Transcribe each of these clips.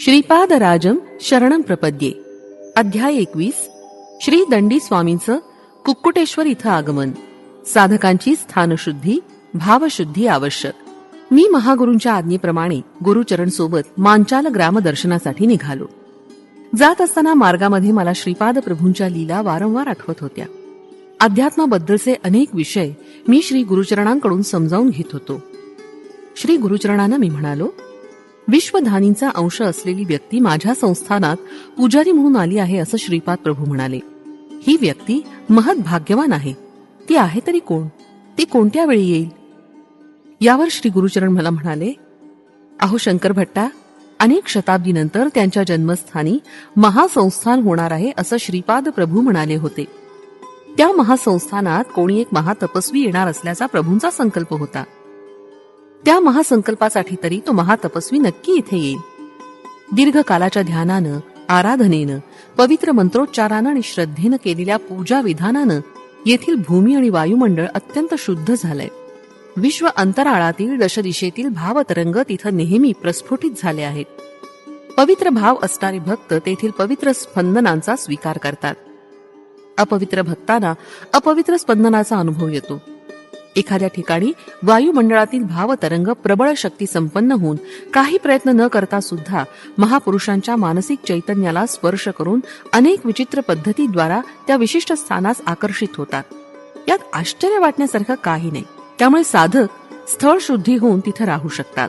श्रीपादराजम शरणम प्रपद्ये. अध्याय एकवीस. श्री दंडी स्वामींचं कुक्कुटेश्वर इथं आगमन. साधकांची स्थानशुद्धी भावशुद्धी आवश्यक. मी महागुरूंच्या आज्ञेप्रमाणे गुरुचरण सोबत मांचाल ग्रामदर्शनासाठी निघालो. जात असताना मार्गामध्ये मला श्रीपाद प्रभूंच्या लीला वारंवार आठवत होत्या. अध्यात्माबद्दलचे अनेक विषय मी श्री गुरुचरणांकडून समजावून घेत होतो. श्री गुरुचरणांना मी म्हणालो विश्वधानींचा अंश असलेली व्यक्ती माझ्या संस्थानात पुजारी म्हणून आली आहे असं श्रीपाद प्रभू म्हणाले. ही व्यक्ती महत भाग्यवान आहे. ती आहे तरी कोण? ती कोणत्या वेळी येईल? यावर श्री गुरुचरण मला म्हणाले अहो शंकर भट्टा अनेक शताब्दीनंतर त्यांच्या जन्मस्थानी महासंस्थान होणार आहे असं श्रीपाद प्रभू म्हणाले होते. त्या महासंस्थानात कोणी एक महातपस्वी येणार असल्याचा प्रभूंचा संकल्प होता. त्या महासंकल्पासाठी तरी तो महातपस्वी नक्की इथे येईल. दीर्घकालाच्या ध्यानानं आराधनेनं पवित्र मंत्रोच्चारानं आणि श्रद्धेनं केलेल्या पूजा विधानानं येथील भूमी आणि वायुमंडळ अत्यंत शुद्ध झालंय. विश्व अंतराळातील दशदिशेतील भावतरंग तिथं नेहमी प्रस्फुटित झाले आहेत. पवित्र भाव असणारे भक्त तेथील पवित्र स्पंदनांचा स्वीकार करतात. अपवित्र भक्तांना अपवित्र स्पंदनाचा अनुभव येतो. एखाद्या ठिकाणी वायुमंडळातील भावतरंग प्रबळ शक्ती संपन्न होऊन काही प्रयत्न न करता सुद्धा महापुरुषांच्या मानसिक चैतन्याला स्पर्श करून अनेक विचित्र पद्धतीद्वारा त्या विशिष्ट स्थानास आकर्षित होतात. यात आश्चर्य वाटण्यासारखं काही नाही. त्यामुळे साधक स्थळ शुद्धी होऊन तिथं राहू शकतात.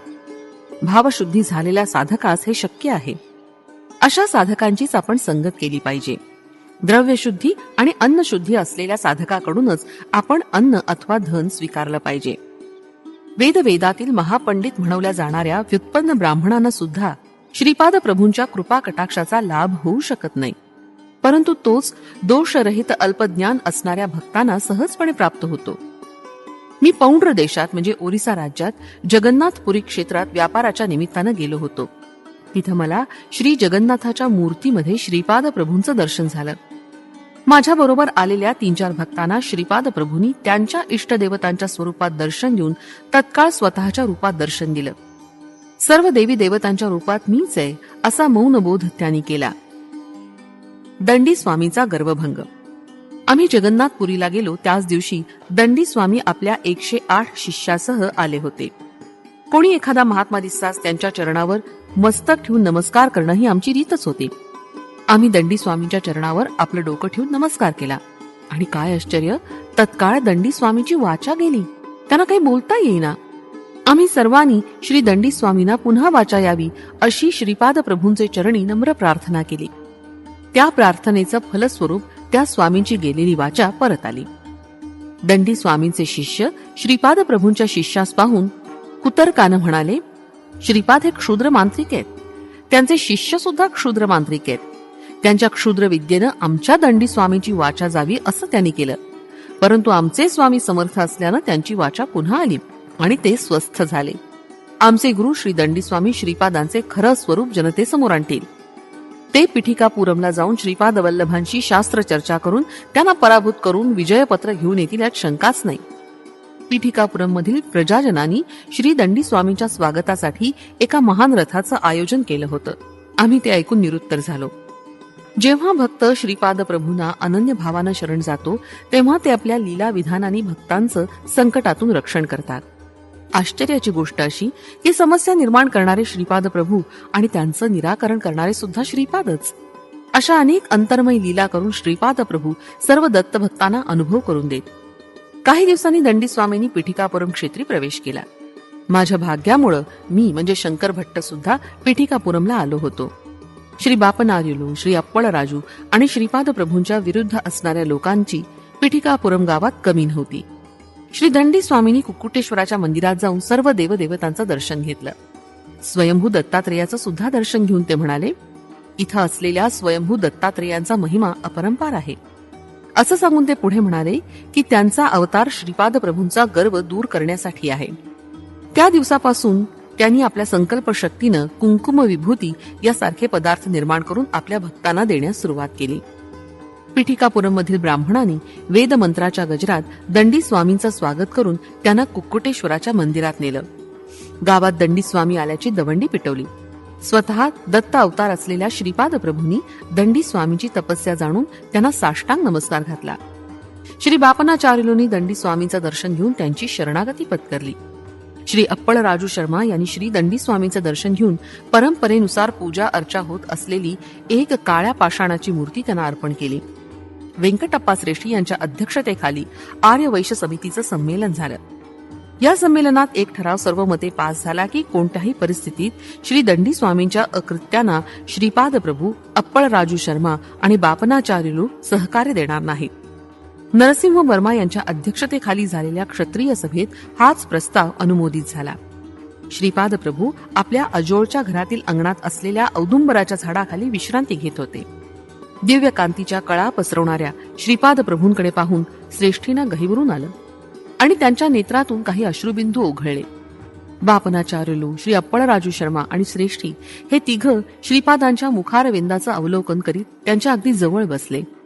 भावशुद्धी झालेल्या साधकास हे शक्य आहे. अशा साधकांचीच आपण संगत केली पाहिजे. द्रव्यशुद्धी आणि अन्नशुद्धी असलेल्या साधकाकडूनच आपण अन्न अथवा धन स्वीकारलं पाहिजे. वेदवेदातील महापंडित म्हणवल्या जाणाऱ्या व्युत्पन्न ब्राह्मणांना सुद्धा श्रीपाद प्रभूंच्या कृपा कटाक्षाचा लाभ होऊ शकत नाही. परंतु तोच दोषरहित अल्पज्ञान असणाऱ्या भक्तांना सहजपणे प्राप्त होतो. मी पौंड्र देशात म्हणजे ओरिसा राज्यात जगन्नाथपुरी क्षेत्रात व्यापाराच्या निमित्तानं गेलो होतो. तिथं मला श्री जगन्नाथाच्या मूर्तीमध्ये श्रीपाद प्रभूंचं दर्शन झालं. माझ्याबरोबर आलेल्या तीन चार भक्तांना श्रीपाद प्रभूंनी त्यांच्या इष्टदेवतांच्या स्वरूपात दर्शन देऊन तत्काळ स्वतःच्या रूपात दर्शन दिलं. सर्व देवी देवतांच्या रूपात मीच आहे असा मौनबोध त्यांनी केला. दंडी स्वामीचा गर्वभंग. आम्ही जगन्नाथपुरीला गेलो त्याच दिवशी दंडी स्वामी आपल्या एकशे आठ शिष्यासह आले होते. कोणी एखादा महात्मा दिसताच त्यांच्या चरणावर मस्तक ठेवून नमस्कार करणं ही आमची रीतच होती. आम्ही दंडी स्वामींच्या चरणावर आपलं डोकं ठेवून नमस्कार केला. आणि काय आश्चर्य तत्काळ दंडी स्वामीची वाचा गेली. त्यांना काही बोलता येईना. आम्ही सर्वांनी श्री दंडी स्वामींना पुन्हा वाचा यावी अशी श्रीपाद प्रभूंचे चरणी नम्र प्रार्थना केली. त्या प्रार्थनेचं फलस्वरूप त्या स्वामींची गेलेली वाचा परत आली. दंडी स्वामींचे शिष्य श्रीपाद प्रभूंच्या शिष्यास पाहून कुतर्कानं म्हणाले श्रीपाद हे क्षुद्र मांत्रिक आहेत. त्यांचे शिष्य सुद्धा क्षुद्र मांत्रिक आहेत. त्यांच्या क्षुद्र विद्येनं आमच्या दंडी स्वामीची वाचा जावी असं त्यांनी केलं. परंतु आमचे स्वामी समर्थ असल्यानं त्यांची वाचा पुन्हा आली आणि ते स्वस्थ झाले. आमचे गुरु श्री दंडी स्वामी श्रीपादांचे खरं स्वरूप जनतेसमोर आणतील. ते पिठिकापुरमला जाऊन श्रीपाद वल्लभांशी शास्त्र चर्चा करून त्यांना पराभूत करून विजयपत्र घेऊन येतील यात शंकाच नाही. पिठिकापुरम मधील प्रजाजनांनी श्री दंडी स्वामींच्या स्वागतासाठी एका महान रथाचं आयोजन केलं होतं. आम्ही ते ऐकून निरुत्तर झालो. जेव्हा भक्त श्रीपाद प्रभूंना अनन्य भावानं शरण जातो तेव्हा ते आपल्या लीला विधानाने भक्तांचं संकटातून रक्षण करतात. आश्चर्याची गोष्ट अशी की समस्या निर्माण करणारे श्रीपाद प्रभू आणि त्यांचं निराकरण करणारे सुद्धा श्रीपादच. अशा अनेक अंतर्मय लीला करून श्रीपाद प्रभू सर्व दत्तभक्तांना अनुभव करून देत. काही दिवसांनी दंडी स्वामींनी पिठिकापुरम क्षेत्री प्रवेश केला. माझ्या भाग्यामुळं मी म्हणजे शंकर भट्ट सुद्धा पिठिकापुरमला आलो होतो. श्री बापनार्युलू श्री अप्पळ राजू आणि श्रीपाद प्रभूंच्या विरुद्ध असणाऱ्या लोकांची पिठिकापुरम गावात कमी नव्हती श्री दंडी स्वामींनी कुक्कुटेश्वराच्या मंदिरात जाऊन सर्व देवदेवतांचं दर्शन घेतलं. स्वयंभू दत्तात्रेयाचं सुद्धा दर्शन घेऊन ते म्हणाले इथं असलेल्या स्वयंभू दत्तात्रेयांचा महिमा अपरंपार आहे. असं सांगून ते पुढे म्हणाले की त्यांचा अवतार श्रीपाद प्रभूंचा गर्व दूर करण्यासाठी आहे. त्या दिवसापासून त्यांनी आपल्या संकल्प शक्तीनं कुंकुम विभूती यासारखे पदार्थ निर्माण करून आपल्या भक्तांना देण्यास सुरुवात केली. पीठिकापुरममधील ब्राह्मणांनी वेद मंत्राच्या गजरात दंडी स्वामींचं स्वागत करून त्यांना कुक्कुटेश्वराच्या मंदिरात नेलं. गावात दंडी स्वामी आल्याची दवंडी पिटवली. स्वतः दत्त अवतार असलेल्या श्रीपाद प्रभूंनी दंडी स्वामीची तपस्या जाणून त्यांना साष्टांग नमस्कार घातला. श्री बापनाचार्युलोनी दंडी स्वामीचं दर्शन घेऊन त्यांची शरणागती पत्करली. श्री अप्पळ राजू शर्मा यांनी श्री दंडी स्वामींचं दर्शन घेऊन परंपरेनुसार पूजा अर्चा होत असलेली एक काळ्या पाषाणाची मूर्ती त्यांना अर्पण केली. व्यंकटप्पा श्रेष्ठी यांच्या अध्यक्षतेखाली आर्य वैश्य समितीचं संमेलन झालं. या संमेलनात एक ठराव सर्व मते पास झाला की कोणत्याही परिस्थितीत श्री दंडी स्वामींच्या अकृत्यांना श्रीपाद प्रभू अप्पळ राजू शर्मा आणि बापनाचार्यलू सहकार्य देणार नाहीत. नरसिंह वर्मा यांच्या अध्यक्षतेखाली झालेल्या क्षत्रिय सभेत हाच प्रस्ताव अनुमोदित झाला. श्रीपाद प्रभू आपल्या अजोळच्या घरातील अंगणात असलेल्या औदुंबराच्या झाडाखाली विश्रांती घेत होते. दिव्य कांतीच्या कळा पसरवणाऱ्या श्रीपाद प्रभूंकडे पाहून श्रेष्ठीनं गहिवरून आलं आणि त्यांच्या नेत्रातून काही अश्रुबिंदू ओघळले. बापनाचार्यलू श्री अप्पळराजू शर्मा आणि श्रेष्ठी हे तिघ श्रीपादांच्या मुखारविंदाचं अवलोकन करीत त्यांच्या अगदी जवळ बसले.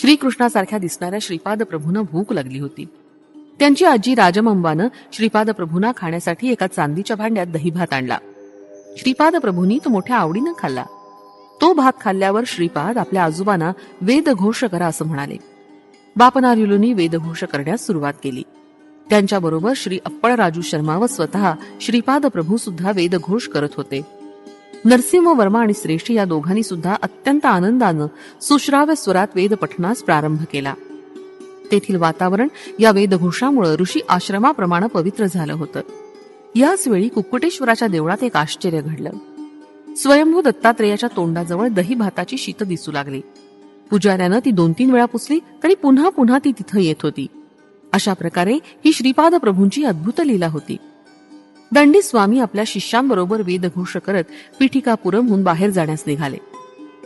श्रीकृष्णासारख्या दिसणाऱ्या श्रीपाद प्रभूंना भूक लागली होती. त्यांची आजी राजमंबानं श्रीपाद प्रभूंना खाण्यासाठी एका चांदीच्या भांड्यात दहीभात आणला. श्रीपाद प्रभूंनी तो मोठ्या आवडीनं खाल्ला. तो भात खाल्ल्यावर श्रीपाद आपल्या आजोबांना वेदघोष करा असं म्हणाले. बापनारिलूंनी वेदघोष करण्यास सुरुवात केली. त्यांच्याबरोबर श्री अप्पळ राजू शर्मा व स्वतः श्रीपाद प्रभू सुद्धा वेदघोष करत होते. नरसिंह वर्मा आणि श्रेष्ठी या दोघांनी सुद्धा अत्यंत आनंदानं सुश्राव्य स्वरात वेद पठणास प्रारंभ केला. तेथील वातावरण या वेदघोषामुळे ऋषी आश्रमाप्रमाणे पवित्र झालं होतं. याच वेळी कुक्कुटेश्वराच्या देवळात एक आश्चर्य घडलं. स्वयंभू दत्तात्रेयाच्या तोंडाजवळ दही भाताची शीत दिसू लागली. पुजाऱ्यानं ती दोन तीन वेळा पुसली तरी पुन्हा पुन्हा ती तिथं येत होती. अशा प्रकारे ही श्रीपाद प्रभूंची अद्भुत लीला होती. दंडी स्वामी आपल्या शिष्यांबरोबर वेदघोष करत पिठिकापुरमहून बाहेर जाण्यास निघाले.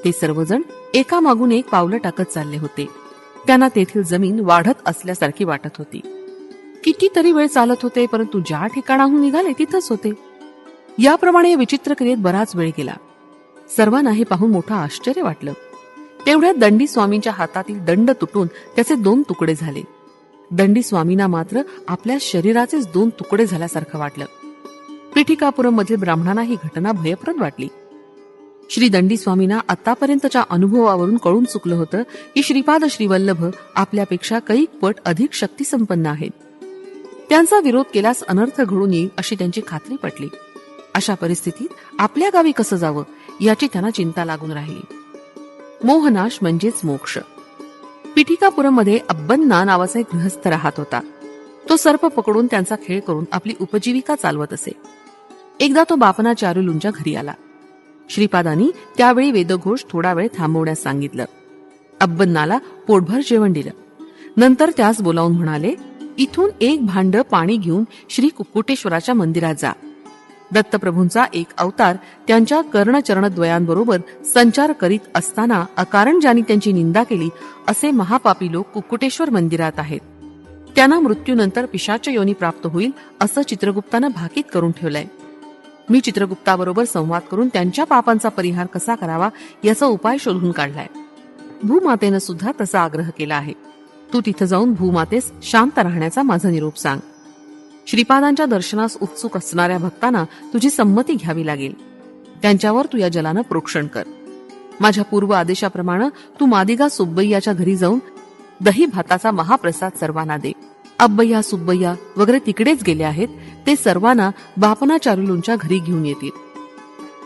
ते सर्वजण एकामागून एक पावलं टाकत चालले होते. त्यांना तेथील जमीन वाढत असल्यासारखी वाटत होती. कितीतरी वेळ चालत होते परंतु ज्या ठिकाणाहून निघाले तिथंच होते. याप्रमाणे या विचित्र क्रियेत बराच वेळ गेला. सर्वांना हे पाहून मोठं आश्चर्य वाटलं. तेवढ्यात दंडी स्वामींच्या हातातील दंड तुटून त्याचे दोन तुकडे झाले. दंडी स्वामींना मात्र आपल्या शरीराचेच दोन तुकडे झाल्यासारखं वाटलं. पिठिकापुरममध्ये ब्राह्मणांना ही घटना भयप्रद वाटली. श्री दंडी स्वामींना आतापर्यंतच्या अनुभवावरून कळून चुकलं होतं की श्रीपाद श्रीवल्लभ आपल्यापेक्षा कैक पट अधिक शक्तिसंपन्न आहेत. त्यांचा विरोध केल्यास अनर्थ घडून येईल अशी त्यांची खात्री पटली. अशा परिस्थितीत आपल्या गावी कसं जावं याची त्यांना चिंता लागून राहिली. मोहनाश म्हणजेच मोक्ष. पिठिकापुरममध्ये अब्बन्ना नावाचा एक गृहस्थ राहत होता. तो सर्प पकडून त्यांचा खेळ करून आपली उपजीविका चालवत असे. एकदा तो बापना चारुलूंच्या घरी आला. श्रीपादांनी त्यावेळी वेदघोष थोडा वेळ थांबवण्यास सांगितलं. अब्बन्नाला पोटभर जेवण दिलं. नंतर त्यास बोलावून म्हणाले इथून एक भांड पाणी घेऊन श्री कुक्कुटेश्वराच्या मंदिरात जा. दत्तप्रभूंचा एक अवतार त्यांच्या कर्णचरणद्वयांबरोबर संचार करीत असताना अकारण ज्यांनी त्यांची निंदा केली असे महापापी लोक कुक्कुटेश्वर मंदिरात आहेत. त्यांना मृत्यूनंतर पिशाच योनी प्राप्त होईल असं चित्रगुप्तानं भाकीत करून ठेवलंय. मी चित्रगुप्ताबरोबर संवाद करून त्यांच्या पापांचा परिहार कसा करावा याचा उपाय शोधून काढलाय. भूमातेनं सुद्धा तसा आग्रह केला आहे. तू तिथं जाऊन भूमातेस शांत राहण्याचा माझा निरोप सांग. श्रीपादांच्या दर्शनास उत्सुक असणाऱ्या भक्तांना तुझी संमती घ्यावी लागेल. त्यांच्यावर तू या जलानं प्रोक्षण कर. माझ्या पूर्व आदेशाप्रमाणे तू मादिगा सुब्बैयाच्या घरी जाऊन दही भाताचा महाप्रसाद सर्वांना दे. अब्बय्या सुब्बय्या वगैरे तिकडेच गेले आहेत ते सर्वांना बापनाचारुलूंच्या घरी घेऊन येतील.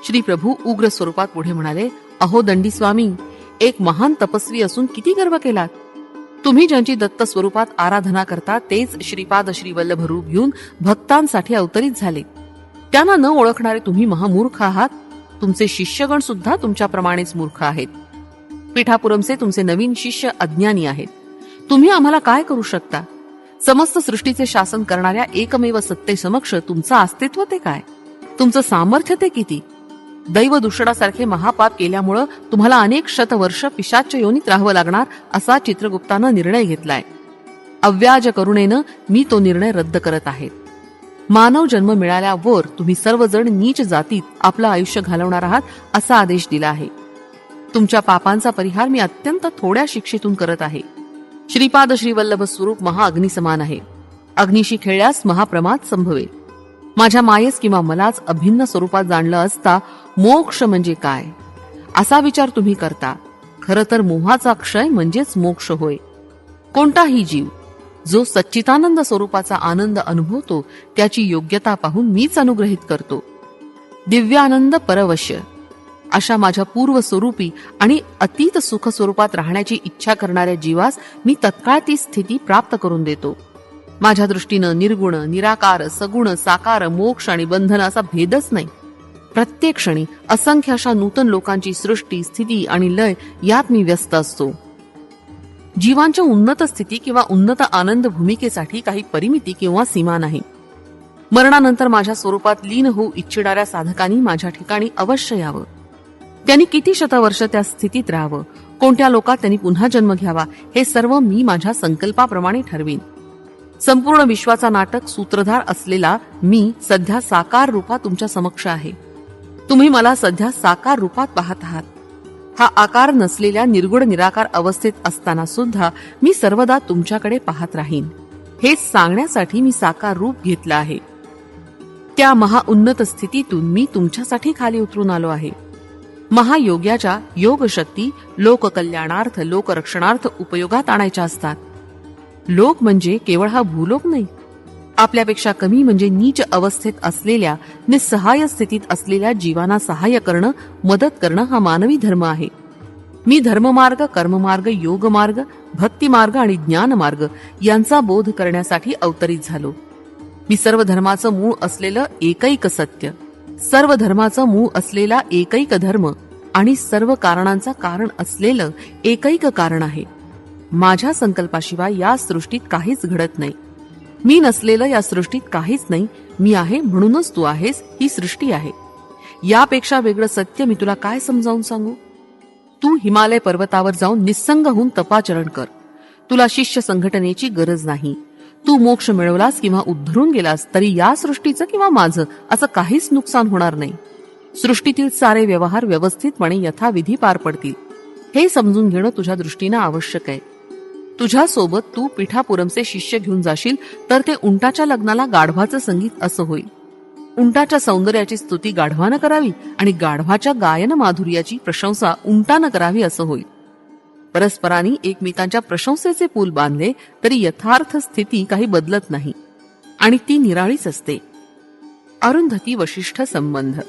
श्री प्रभू उग्र स्वरूपात पुढे म्हणाले अहो दंडी स्वामी एक महान तपस्वी असून किती गर्व केलात. तुम्ही ज्यांची दत्त स्वरूपात आराधना करता तेच श्रीपाद श्रीवल्लभ रूप घेऊन भक्तांसाठी अवतरित झाले. त्यांना न ओळखणारे तुम्ही महामूर्ख आहात. तुमचे शिष्यगण सुद्धा तुमच्याप्रमाणेच मूर्ख आहेत. पिठापुरमचे तुमचे नवीन शिष्य अज्ञानी आहेत. तुम्ही आम्हाला काय करू शकता? समस्त सृष्टीचे शासन करणाऱ्या एकमेव सत्तेसमक्ष तुमचं अस्तित्व ते काय? तुमचं सामर्थ्य ते किती? दैव दूषणासारखे महापाप केल्यामुळं तुम्हाला अनेक शतवर्ष पिशाच योनीत राहावं लागणार असा चित्रगुप्तानं निर्णय घेतलाय. अव्याज करुणेनं मी तो निर्णय रद्द करत आहे. मानव जन्म मिळाल्यावर तुम्ही सर्वजण नीच जातीत आपलं आयुष्य घालवणार आहात असा आदेश दिला आहे. तुमच्या पापांचा परिहार मी अत्यंत थोड्या शिक्षेतून करत आहे. श्रीपाद श्रीवल्लभ स्वरूप महाअग्नी समान आहे. अग्निशी खेळल्यास महाप्रमाद संभवेल. माझ्या मायेस किंवा मलाच अभिन्न स्वरूपात जाणलं असता मोक्ष म्हणजे काय? असा विचार तुम्ही करता. खरं तर मोहाचा क्षय म्हणजेच मोक्ष होय. कोणताही जीव जो सच्चितानंद स्वरूपाचा आनंद अनुभवतो त्याची योग्यता पाहून मीच अनुग्रहित करतो. दिव्यानंद परवश्य. अशा माझ्या पूर्व स्वरूपी आणि अतीत सुख स्वरूपात राहण्याची इच्छा करणाऱ्या जीवास मी तत्काळ ती स्थिती प्राप्त करून देतो. माझ्या दृष्टीनं निर्गुण निराकार सगुण साकार मोक्ष आणि बंधन असा भेदच नाही. प्रत्येक क्षणी असंख्य अशा नूतन लोकांची सृष्टी स्थिती आणि लय यात मी व्यस्त असतो. जीवांच्या उन्नत स्थिती किंवा उन्नत आनंद भूमिकेसाठी काही परिमिती किंवा सीमा नाही. मरणानंतर माझ्या स्वरूपात लीन होऊ इच्छिणाऱ्या साधकांनी माझ्या ठिकाणी अवश्य यावं. त्यांनी किती शतवर्ष त्या स्थितीत राहावं? कोणत्या लोकात त्यांनी पुन्हा जन्म घ्यावा? हे सर्व मी माझ्या संकल्पाप्रमाणे ठरवीन. संपूर्ण विश्वाचा नाटक सूत्रधार असलेला मी सध्या साकार रूपात तुमच्या समक्ष आहे. तुम्ही मला सध्या साकार रूपात पाहत आहात. हा आकार नसलेल्या निर्गुण निराकार अवस्थेत असताना सुद्धा मी सर्वदा तुमच्याकडे पाहत राहीन. हे सांगण्यासाठी मी साकार रूप घेतलं आहे. त्या महाउन्नत स्थितीतून मी तुमच्यासाठी खाली उतरून आलो आहे. महायोग्याच्या योगशक्ती लोककल्याणार्थ लोकरक्षणार्थ उपयोगात आणायच्या असतात. लोक म्हणजे केवळ हा भूलोक नाही. आपल्यापेक्षा कमी म्हणजे नीच अवस्थेत असलेल्या निस्सहाय्य स्थितीत असलेल्या जीवांना सहाय्य करणं मदत करणं हा मानवी धर्म आहे. मी धर्ममार्ग कर्ममार्ग योगमार्ग भक्तिमार्ग आणि ज्ञानमार्ग यांचा बोध करण्यासाठी अवतरित झालो. मी सर्व धर्माचं मूळ असलेलं एकैक सत्य. सर्व धर्माचं मूळ असलेला एकैक धर्म आणि सर्व कारणांचा कारण असलेलं एकैक कारण आहे. माझ्या संकल्पाशिवाय या सृष्टीत काहीच घडत नाही. मी नसलेलं या सृष्टीत काहीच नाही. मी आहे म्हणूनच तू आहेस ही सृष्टी आहे. यापेक्षा वेगळं सत्य मी तुला काय समजावून सांगू? तू हिमालय पर्वतावर जाऊन निस्संग होऊन तपाचरण कर. तुला शिष्य संघटनेची गरज नाही. तू मोक्ष मिळवलास किंवा उद्धरून गेलास तरी या सृष्टीचं किंवा माझं असं काहीच नुकसान होणार नाही. सृष्टीतील सारे व्यवहार व्यवस्थितपणे यथाविधी पार पडतील. हे समजून घेणं तुझ्या दृष्टीनं आवश्यक आहे. तुझ्यासोबत तू पिठापुरमचे शिष्य घेऊन जाशील तर ते उंटाच्या लग्नाला गाढवाचं संगीत असं होईल. उंटाच्या सौंदर्याची स्तुती गाढवानं करावी आणि गाढवाच्या गायन माधुर्याची प्रशंसा उंटानं करावी असं होईल. परस्परांनी एकमेकांच्या प्रशंसेचे पूल बांधले तरी यथार्थ स्थिती काही बदलत नाही. आणि ती निराळीच असते. अरुंधती वशिष्ठ संबंध.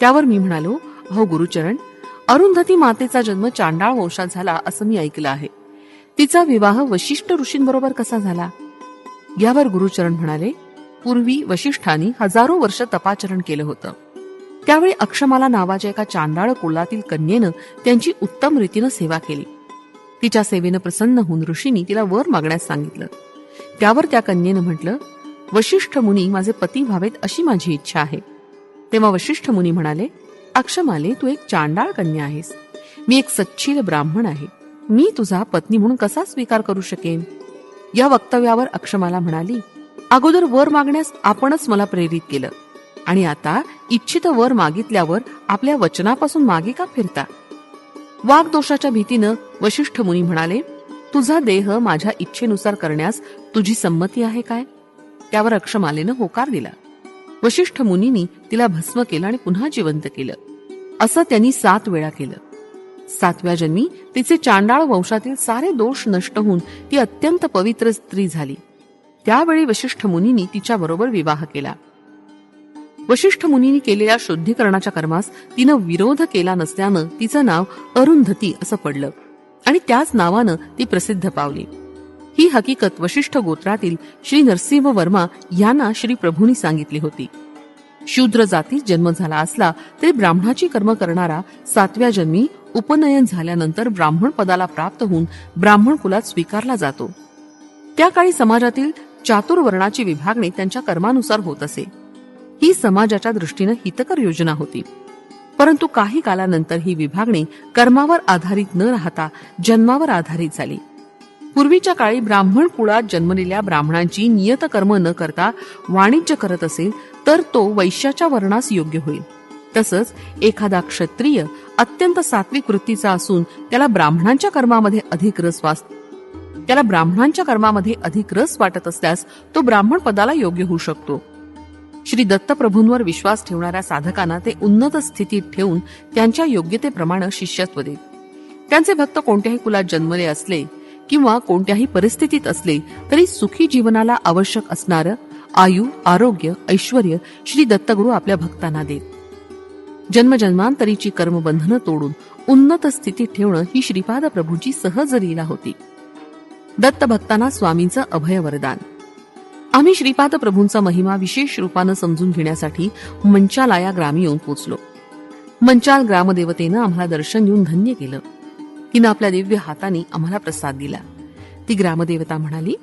त्यावर मी म्हणालो हो गुरुचरण अरुंधती मातेचा जन्म चांडाळ वंशात झाला असं मी ऐकलं आहे. तिचा विवाह वशिष्ठ ऋषींबरोबर कसा झाला? यावर गुरुचरण म्हणाले पूर्वी वशिष्ठांनी हजारो वर्ष तपाचरण केलं होतं. त्यावेळी अक्षमाला नावाच्या एका चांडाळ कुळातील कन्येनं त्यांची उत्तम रीतीनं सेवा केली. तिच्या सेवेनं प्रसन्न होऊन ऋषींनी तिला वर मागण्यास सांगितलं. त्यावर त्या कन्येनं म्हटलं वशिष्ठ मुनी माझे पती व्हावेत अशी माझी इच्छा आहे. तेव्हा वशिष्ठ मुनी म्हणाले अक्षमाले तू एक चांडाळ कन्या आहेस. मी एक सच्शील ब्राह्मण आहे. मी तुझा पत्नी म्हणून कसा स्वीकार करू शकेन? या वक्तव्यावर अक्षमाला म्हणाली अगोदर वर मागण्यास आपणच मला प्रेरित केलं. आणि आता इच्छित वर मागितल्यावर आपल्या वचनापासून मागे का फिरता? वाघदोषाच्या भीतीनं वशिष्ठ मुनी म्हणाले तुझा देह माझ्या इच्छेनुसार करण्यास तुझी संमती आहे काय? त्यावर अक्षमालेनं होकार दिला. वशिष्ठ मुनींनी तिला भस्म केलं आणि पुन्हा जिवंत केलं. असं त्यांनी सात वेळा केलं. सातव्या जन्मी तिचे चांडाळ वंशातील सारे दोष नष्ट होऊन ती अत्यंत पवित्र स्त्री झाली. त्यावेळी वशिष्ठ मुनींनी तिच्या बरोबर विवाह केला. वशिष्ठ मुनींनी केलेल्या शुद्धीकरणाच्या कर्मास तिनं विरोध केला नसल्यानं तिचं नाव अरुंधती असं पडलं. आणि त्याच नावानं ती प्रसिद्ध पावली. ही हकीकत वशिष्ठ गोत्रातील श्री नरसिंह वर्मा यांना श्री प्रभूंनी सांगितली होती. शूद्र जातीत जन्म झाला असला तरी ब्राह्मणाची कर्म करणारा सातव्या जन्मी उपनयन झाल्यानंतर ब्राह्मण पदाला प्राप्त होऊन ब्राह्मण कुलात स्वीकारला जातो. त्या काळी समाजातील चातुर्वर्णाची विभागणी त्यांच्या कर्मानुसार होत असे. ही समाजाच्या दृष्टीनं हितकर योजना होती. परंतु काही कालानंतर ही विभागणी कर्मावर आधारित न राहता जन्मावर आधारित झाली. पूर्वीच्या काळी ब्राह्मण कुळात जन्मलेल्या ब्राह्मणांची नियत कर्म न करता वाणिज्य करत असेल तर तो वैश्याच्या वर्णास योग्य होईल. तसंच एखादा क्षत्रिय अत्यंत सात्विक वृत्तीचा असून त्याला ब्राह्मणांच्या कर्मामध्ये अधिक रस वास त्याला ब्राह्मणांच्या कर्मामध्ये अधिक रस वाटत असल्यास तो ब्राह्मण पदाला योग्य होऊ शकतो. श्री दत्तप्रभूंवर विश्वास ठेवणाऱ्या साधकांना ते उन्नत स्थितीत ठेवून त्यांच्या योग्यतेप्रमाणे शिष्यत्व देत त्यांचे भक्त कोणत्याही कुलात जन्मले असले किंवा कोणत्याही परिस्थितीत असले तरी सुखी जीवनाला आवश्यक असणारं आयु आरोग्य ऐश्वर श्री दत्तगुरु आपल्या भक्तांना देत. जन्मजन्मांतरीची कर्मबंधनं तोडून उन्नत स्थितीत ठेवणं ही श्रीपाद प्रभूंची सहज लीला होती. दत्त भक्तांना स्वामींचं अभय वरदान आम्ही श्रीपाद प्रभूंचा महिमा विशेष रूपानं समजून घेण्यासाठी मंचाला या ग्रामी येऊन पोचलो. मंचाल ग्रामदेवतेनं आम्हाला दर्शन येऊन धन्य केलं. तिनं आपल्या दिव्य हाताने आम्हाला प्रसाद दिला. ती ग्रामदेवता म्हणाली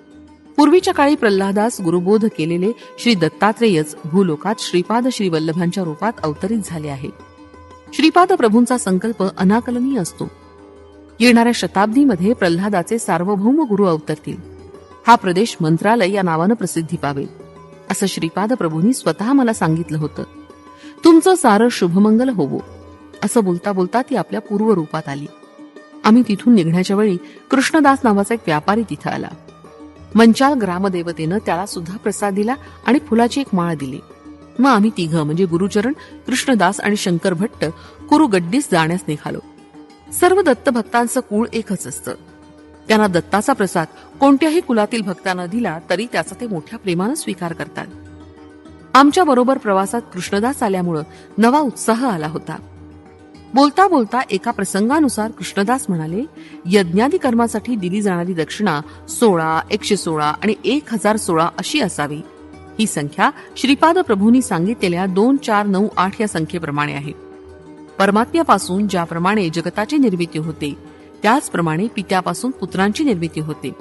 पूर्वीच्या काळी प्रल्हादास गुरुबोध केलेले श्री दत्तात्रेयच भूलोकात श्रीपाद श्रीवल्लभांच्या रूपात अवतरित झाले आहेत श्रीपाद प्रभूंचा संकल्प अनाकलनीय असतो. येणाऱ्या शताब्दीमध्ये प्रल्हादाचे सार्वभौम गुरु अवतरतील. हा प्रदेश मंत्रालय या नावानं प्रसिद्धी पावेल. असं श्रीपाद प्रभूंनी स्वतः मला सांगितलं होतं. तुमचं सारं शुभमंगल होवो. असं बोलता बोलता ती आपल्या पूर्व रूपात आली. आम्ही तिथून निघण्याच्या वेळी कृष्णदास नावाचा एक व्यापारी तिथं आला. मंचाल ग्रामदेवतेनं त्याला सुद्धा प्रसाद दिला आणि फुलाची एक माळ दिली. मग आम्ही तिघं म्हणजे गुरुचरण कृष्णदास आणि शंकर भट्ट कुरुगड्डीस जाण्यास निघालो. सर्व दत्त भक्तांचं कुळ एकच असतं. त्यांना दत्ताचा प्रसाद कोणत्याही कुलातील भक्तांना दिला तरी त्याचा ते मोठ्या प्रेमानं स्वीकार करतात. आमच्या बरोबर प्रवासात कृष्णदास आल्यामुळं नवा उत्साह आला होता. बोलता बोलता एका प्रसंगानुसार कृष्णदास म्हणाले यज्ञादी कर्मासाठी दिली जाणारी दक्षिणा सोळा एकशे सोळा आणि एक हजार सोळा अशी असावी. ही संख्या श्रीपाद प्रभूंनी सांगितलेल्या दोन चार नऊ आठ या संख्येप्रमाणे आहे. परमात्म्यापासून ज्याप्रमाणे जगताची निर्मिती होते त्याचप्रमाणे पित्यापासून पुत्रांची निर्मिती होते.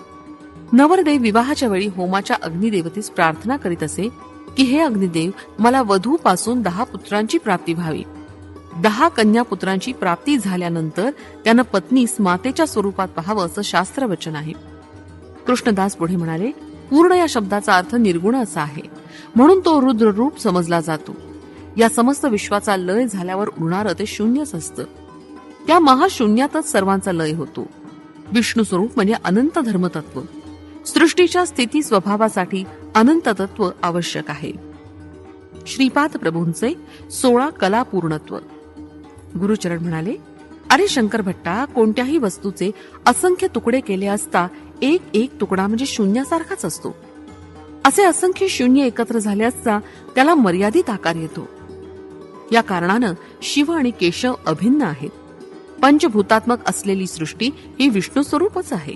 नवरदेव विवाहाच्या वेळी होमाच्या अग्निदेवतेस प्रार्थना करीत असे की हे अग्निदेव मला वधूपासून दहा पुत्रांची प्राप्ती व्हावी. दहा कन्या पुत्रांची प्राप्ती झाल्यानंतर त्यानं पत्नीस मातेच्या स्वरूपात पाहावं असं शास्त्र वचन आहे. कृष्णदास पुढे म्हणाले पूर्ण या शब्दाचा अर्थ निर्गुण असा आहे. म्हणून तो रुद्र रूप समजला जातो. या समस्त विश्वाचा लय झाल्यावर उरणारं ते शून्यच असतं. त्या महाशून्यातच सर्वांचा लय होतो. विष्णू स्वरूप म्हणजे अनंत धर्मतत्व. सृष्टीच्या स्थिती स्वभावासाठी अनंत तत्व आवश्यक आहे. श्रीपाद प्रभूंचे सोळा कला पूर्णत्व. गुरुचरण म्हणाले अरे शंकर भट्टा कोणत्याही वस्तूचे असंख्य तुकडे केले असता एक एक तुकडा म्हणजे शून्यासारखाच असतो. असे असंख्य शून्य एकत्र झाले असता त्याला मर्यादित आकार येतो. या कारणानं शिव आणि केशव अभिन्न आहेत. पंचभूतात्मक असलेली सृष्टी ही विष्णू स्वरूपच आहे.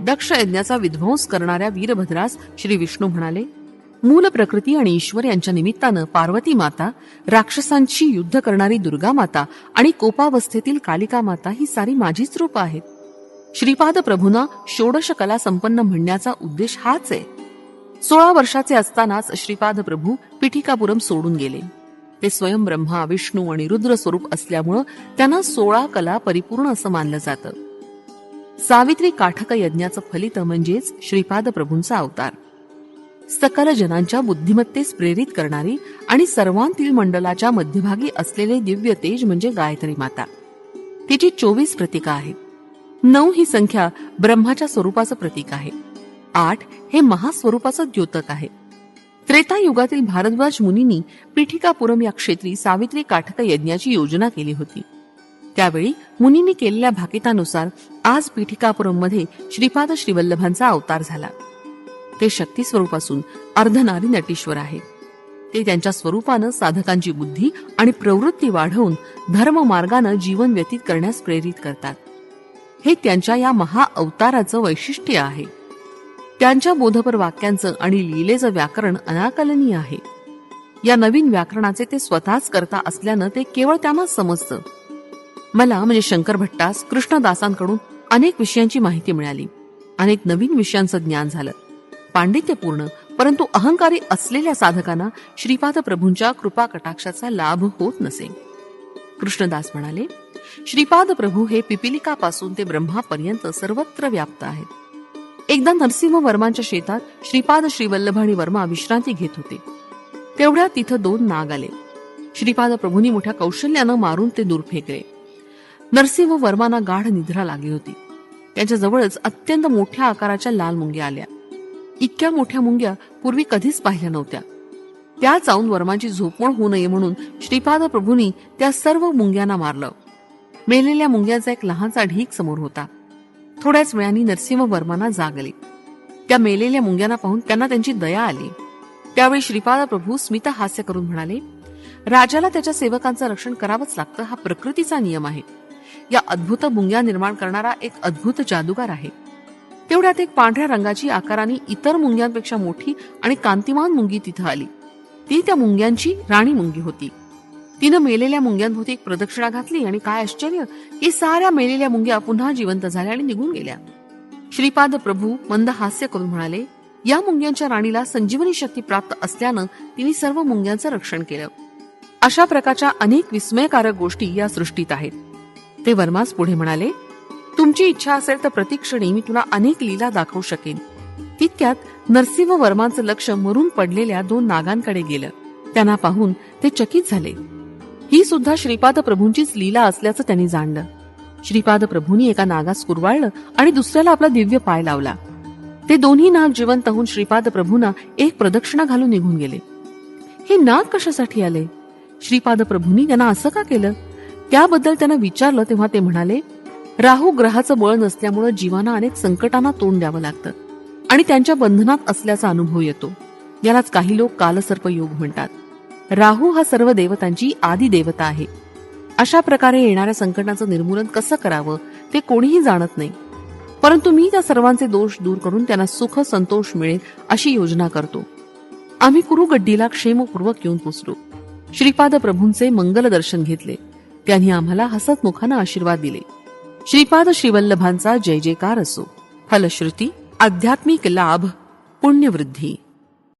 दक्ष यज्ञाचा विध्वंस करणाऱ्या वीरभद्रास श्री विष्णू म्हणाले मूल प्रकृती आणि ईश्वर यांच्या निमित्तानं पार्वती माता राक्षसांशी युद्ध करणारी दुर्गा माता आणि कोपावस्थेतील कालिका माता ही सारी माझीच रूप आहेत. श्रीपाद प्रभूंना षोडश कला संपन्न म्हणण्याचा उद्देश हाच आहे. सोळा वर्षाचे असतानाच श्रीपाद प्रभू पिठिकापुरम सोडून गेले. ते स्वयं ब्रह्मा विष्णू आणि रुद्र स्वरूप असल्यामुळं त्यांना सोळा कला परिपूर्ण असं मानलं जातं. सावित्री काठक यज्ञाचं फलित म्हणजेच श्रीपाद प्रभूंचा अवतार. सकल जनांच्या बुद्धिमत्तेस प्रेरित करणारी आणि सर्वांतील मंडलाच्या मध्यभागी असलेले दिव्य तेज म्हणजे गायत्री माता. तिची चोवीस प्रतीका आहेत. नऊ ही संख्या ब्रह्माच्या स्वरूपाचं प्रतीक आहे. आठ हे महास्वरूपाचं द्योतक आहे. त्रेता युगातील भारद्वाज मुनींनी पीठिकापुरम या क्षेत्री सावित्री काठक यज्ञाची योजना केली होती. त्यावेळी मुनींनी केलेल्या भाकितानुसार आज पीठिकापुरममध्ये श्रीपाद श्रीवल्लभांचा अवतार झाला. ते शक्ती स्वरूप असून अर्धनारी नटीश्वर आहे. ते त्यांच्या स्वरूपानं साधकांची बुद्धी आणि प्रवृत्ती वाढवून धर्म मार्गानं जीवन व्यतीत करण्यास प्रेरित करतात. हे त्यांच्या या महाअवताराचं वैशिष्ट्य आहे. त्यांच्या बोधपर वाक्यांचं आणि लीलेचं व्याकरण अनाकलनीय आहे. या नवीन व्याकरणाचे ते स्वतःच करता असल्यानं ते केवळ त्यांनाच समजतं. मला म्हणजे शंकर भट्टास कृष्णदासांकडून अनेक विषयांची माहिती मिळाली. अनेक नवीन विषयांचं ज्ञान झालं. पांडित्यपूर्ण परंतु अहंकारी असलेल्या साधकांना श्रीपाद प्रभूंच्या कृपा कटाक्षाचा लाभ होत नसे. कृष्णदास म्हणाले श्रीपाद प्रभू हे पिपिलिकापासून ते ब्रह्मापर्यंत सर्वत्र व्याप्त आहेत. एकदा नरसिंह वर्मांच्या शेतात श्रीपाद श्रीवल्लभ आणि वर्मा विश्रांती घेत होते. तेवढ्या तिथं दोन नाग आले. श्रीपाद प्रभूंनी मोठ्या कौशल्यानं मारून ते दूर फेकले. नरसिंह वर्मांना गाढ निद्रा लागली होती. त्यांच्या जवळच अत्यंत मोठ्या आकाराच्या लाल मुंग्या आल्या. इतक्या मोठ्या मुंग्या पूर्वी कधीच पाहिल्या नव्हत्या. त्या जाऊन वर्माची झोपवण होऊ नये म्हणून श्रीपाद प्रभूंनी त्या सर्व मुंग्यांना मारलं. मेलेल्या मुंग्याचा एक लहानसा ढीक समोर होता. थोड्याच वेळाने नरसिंह वर्मांना जाग आली. त्या मेलेल्या मुंग्यांना पाहून त्यांना त्यांची दया आली. त्यावेळी श्रीपाद प्रभू स्मित हास्य करून म्हणाले राजाला त्याच्या सेवकांचं रक्षण करावंच लागतं हा प्रकृतीचा नियम आहे. या अद्भुत मुंग्या निर्माण करणारा एक अद्भुत जादूगार आहे. तेवढ्यात एक पांढऱ्या रंगाची आकाराने इतर मुंग्यांपेक्षा मोठी आणि कांतिमान मुंगी तिथं आली. ती त्या मुंग्यांची राणी मुंगी होती. तिनं मेलेल्या मुंग्यांभोवती एक प्रदक्षिणा घातली आणि काय आश्चर्य की साऱ्या मेलेल्या मुंग्या पुन्हा जिवंत झाल्या आणि निघून गेल्या. श्रीपाद प्रभू मंद हास्य करून म्हणाले या मुंग्यांच्या राणीला संजीवनी शक्ती प्राप्त असल्यानं तिने सर्व मुंग्यांचं रक्षण केलं. अशा प्रकारच्या अनेक विस्मयकारक गोष्टी या सृष्टीत आहेत. ते वर्मास पुढे म्हणाले तुमची इच्छा असेल तर प्रतिक्षणी मी तुला अनेक लीला दाखवू शकेन. तितक्यात नरसिंह वर्मांचं लक्ष मरून पडलेल्या दोन नागांकडे गेलं. त्यांना पाहून ते चकित झाले. ही सुद्धा श्रीपाद प्रभूंचीच लीला असल्याचं त्यांनी जाणलं. श्रीपाद प्रभूंनी एका नागास कुरवाळलं आणि दुसऱ्याला आपला दिव्य पाय लावला. ते दोन्ही नाग जिवंत होऊन श्रीपाद प्रभूंना एक प्रदक्षिणा घालून निघून गेले. हे नाग कशासाठी आले? श्रीपाद प्रभूंनी त्यांना असं का केलं? त्याबद्दल त्यांना विचारलं तेव्हा ते म्हणाले राहू ग्रहाचं बळ नसल्यामुळं जीवांना अनेक संकटांना तोंड द्यावं लागतं आणि त्यांच्या बंधनात असल्याचा अनुभव येतो. यालाच काही लोक कालसर्प योग म्हणतात. राहू हा सर्व देवतांची आदी देवता आहे. अशा प्रकारे येणाऱ्या संकटाचं निर्मूलन कसं करावं ते कोणीही जाणत नाही. परंतु मी त्या सर्वांचे दोष दूर करून त्यांना सुख संतोष मिळेल अशी योजना करतो. आम्ही कुरुगड्डीला क्षेमपूर्वक येऊन पोचलो. श्रीपाद प्रभूंचे मंगल दर्शन घेतले. त्यांनी आम्हाला हसतमुखानं आशीर्वाद दिले. श्रीपाद श्रीवल्लभांचा जय जयकार असो. फलश्रुती आध्यात्मिक लाभ पुण्यवृद्धी.